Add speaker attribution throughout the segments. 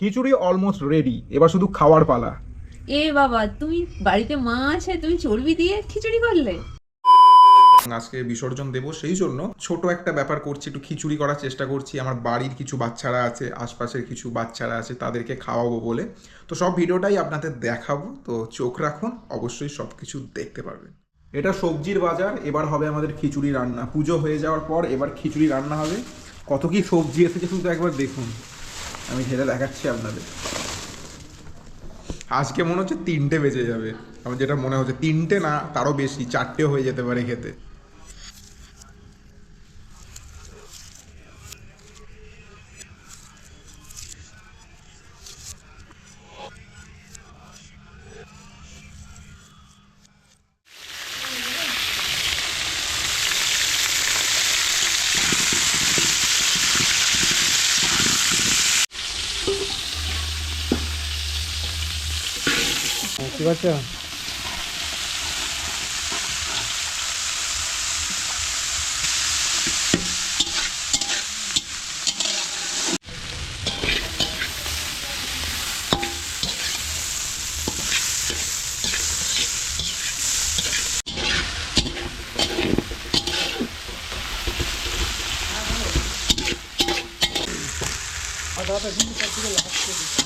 Speaker 1: খিচুড়ি almost ready এবার শুধু খাওয়ার পালা।
Speaker 2: এ বাবা তুমি বাড়িতে মা আছে তুমি চর্বি দিয়ে খিচুড়ি করলে?
Speaker 1: আজকে বিসর্জন দেব সেই জন্য। ছোট একটা ব্যাপার করছি একটু খিচুড়ি করার চেষ্টা করছি। আমার বাড়ির কিছু বাচ্চারা আছে আশপাশের কিছু বাচ্চারা আছে তাদেরকে খাওয়াবো বলে। তো সব ভিডিওটাই আপনাদের দেখাবো তো চোখ রাখুন অবশ্যই সব কিছু দেখতে পারবেন। এটা সবজির বাজার এবার হবে আমাদের খিচুড়ি রান্না। পুজো হয়ে যাওয়ার পর এবার খিচুড়ি রান্না হবে। কত কি সবজি এসেছে শুধু একবার দেখুন। আমি সেটা দেখাচ্ছি আপনাদের। আজকে মনে হচ্ছে তিনটে বেজে যাবে। আমার যেটা মনে হচ্ছে, তিনটে না, তারও বেশি, চারটে হয়ে যেতে পারে খেতে। 찍었죠? 아, 나도 힘들다,
Speaker 3: 찍을라, 합시다.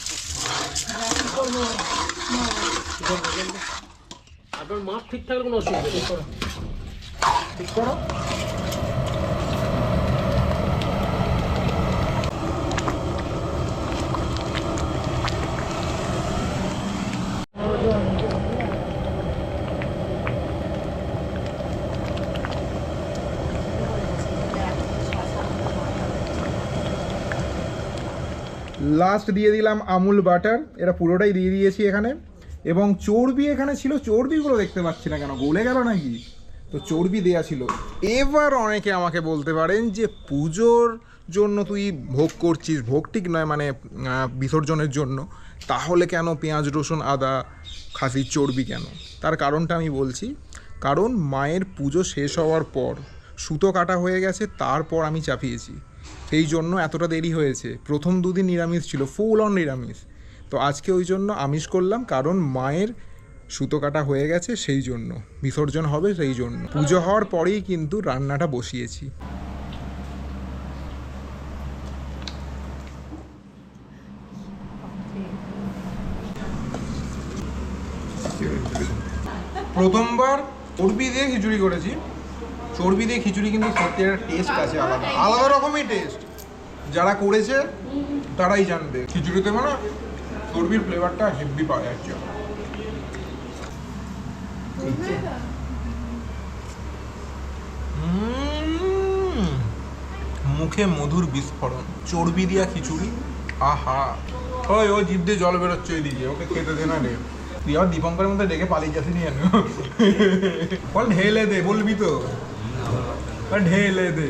Speaker 3: আপনার মাছ ঠিক থাকলে কোনো অসুবিধা নেই ঠিক করো
Speaker 1: লাস্ট দিয়ে দিলাম আমুল বাটার। এটা পুরোটাই দিয়ে দিয়েছি এখানে। এবং চর্বি এখানে ছিল। চর্বিগুলো দেখতে পাচ্ছি না কেন? গলে গেল নাকি? তো চর্বি দেয়া ছিল। এবার অনেকে আমাকে বলতে পারেন যে, পুজোর জন্য তুই ভোগ করছিস। ভোগ ঠিক নয় মানে বিসর্জনের জন্য। তাহলে কেন পেঁয়াজ, রসুন, আদা, খাসির চর্বি কেন? তার কারণটা আমি বলছি। কারণ মায়ের পুজো শেষ হওয়ার পর সুতো কাটা হয়ে গেছে। তারপর আমি চাপিয়েছি। সেই জন্য এতটা দেরি হয়েছে। প্রথম দুদিন নিরামিষ ছিল ফুল অন নিরামিষ। তো আজকে ওই জন্য আমিষ করলাম, কারণ মায়ের সুতো কাটা হয়ে গেছে সেই জন্য। বিসর্জন হবে সেই জন্য। পুজো হওয়ার পরেই কিন্তু রান্নাটা বসিয়েছি। প্রথমবার চর্বি দিয়ে খিচুড়ি করেছি। চর্বি দিয়ে খিচুড়ি কিন্তু সত্যি একটা টেস্ট আছে আলাদা। আলাদা রকমই টেস্ট যারা করেছে, তারাই জানবে। খিচুড়িতে মানে চর্বির ফ্লেভারটা হেভি পাওয়া যাচ্ছে মুখে মধুর বিস্ফোরণ। চর্বি দিয়া খিচুড়ি? আহা। ওই ও জিভ দিয়ে জল বেরোচ্ছে ওইদিকে। ওকে খেতে দে না রে। তুই আবার দীপঙ্করের মধ্যে ডেকে পালিয়ে যাসি নি জানো বল ঢেলে দে, বলবি তো। ঢেলে দে।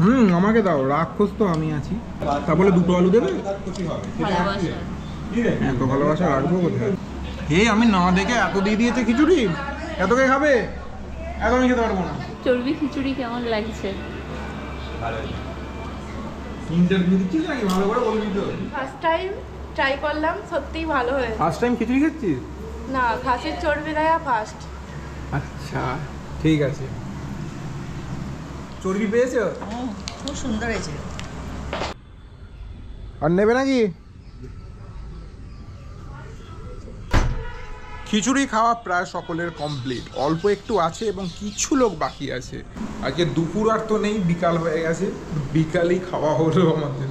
Speaker 1: হুম আমাকে দাও রাক্ষস তো আমি আছি। তা বলে দুটো আলু দেবে?
Speaker 2: ভালোবাসা
Speaker 1: এত ভালোবাসা রাখব কোথায়? হে আমি না দেখে এত দিয়ে দিয়েছে খিচুড়ি? এত কে খাবে? এত আমি খেতে পারব না।
Speaker 2: চর্বি খিচুড়ি কেমন লাগছে?
Speaker 1: ইন্টারভিউ দিচ্ছিস নাকি? ভালো করে বলবি তো।
Speaker 4: ফার্স্ট টাইম ট্রাই করলাম সত্যিই ভালো হয়েছে।
Speaker 1: ফার্স্ট টাইম খিচুড়ি খাচ্ছিস?
Speaker 4: না খাসির চর্বি দেয়া ফার্স্ট
Speaker 1: আচ্ছা ঠিক আছে। চর্বি পেয়েছ?
Speaker 4: খুব সুন্দর হয়েছে।
Speaker 1: আর নেবে নাকি? খিচুড়ি খাওয়া প্রায় সকলের কমপ্লিট অল্প একটু আছে এবং কিছু লোক বাকি আছে। আজকে দুপুর আর তো নেই বিকাল হয়ে গেছে। বিকালই খাওয়া হলো আমাদের।